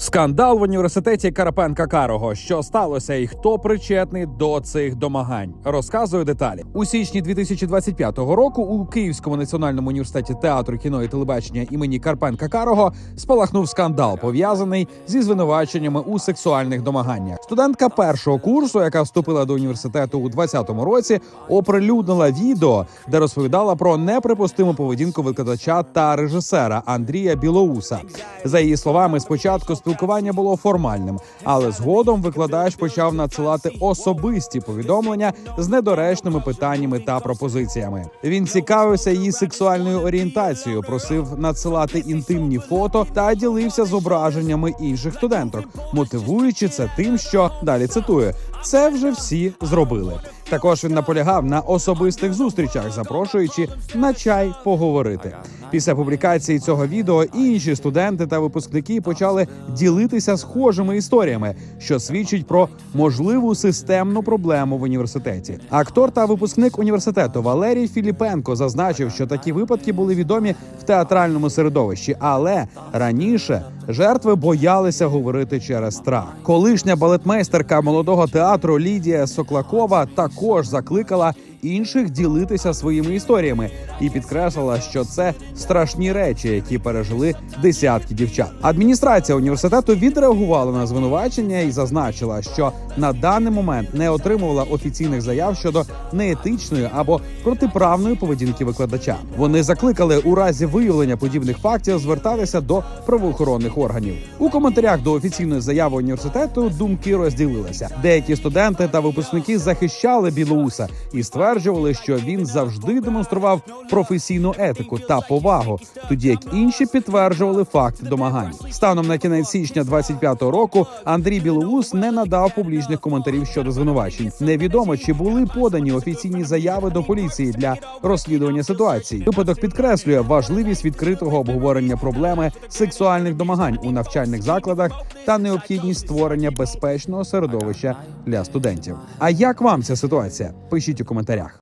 Скандал в університеті Карпенка Карого. Що сталося і хто причетний до цих домагань? Розказую деталі. У січні 2025 року у Київському національному університеті театру, кіно і телебачення імені Карпенка Карого спалахнув скандал, пов'язаний зі звинуваченнями у сексуальних домаганнях. Студентка першого курсу, яка вступила до університету у 2020 році, оприлюднила відео, де розповідала про неприпустиму поведінку викладача та режисера Андрія Білоуса. За її словами, спочатку спілкування було формальним, але згодом викладач почав надсилати особисті повідомлення з недоречними питаннями та пропозиціями. Він цікавився її сексуальною орієнтацією, просив надсилати інтимні фото та ділився зображеннями інших студенток, мотивуючи це тим, що далі цитую: це вже всі зробили. Також він наполягав на особистих зустрічах, запрошуючи на чай поговорити. Після публікації цього відео інші студенти та випускники почали ділитися схожими історіями, що свідчить про можливу системну проблему в університеті. Актор та випускник університету Валерій Філіпенко зазначив, що такі випадки були відомі в театральному середовищі, але раніше жертви боялися говорити через страх. Колишня балетмейстерка молодого театру Лідія Соклакова також закликала інших ділитися своїми історіями і підкреслила, що це страшні речі, які пережили десятки дівчат. Адміністрація університету відреагувала на звинувачення і зазначила, що на даний момент не отримувала офіційних заяв щодо неетичної або протиправної поведінки викладача. Вони закликали у разі виявлення подібних фактів звертатися до правоохоронних органів. У коментарях до офіційної заяви університету думки розділилися. Деякі студенти та випускники захищали Білоуса і стверджували, що він завжди демонстрував професійну етику та повагу, тоді як інші підтверджували факт домагань. Станом на кінець січня 25-го року Андрій Білоус не надав публічних коментарів щодо звинувачень. Невідомо чи були подані офіційні заяви до поліції для розслідування ситуації. Випадок підкреслює важливість відкритого обговорення проблеми сексуальних домагань у навчальних закладах та необхідність створення безпечного середовища для студентів. А як вам ця ситуація? Пишіть у коментарях.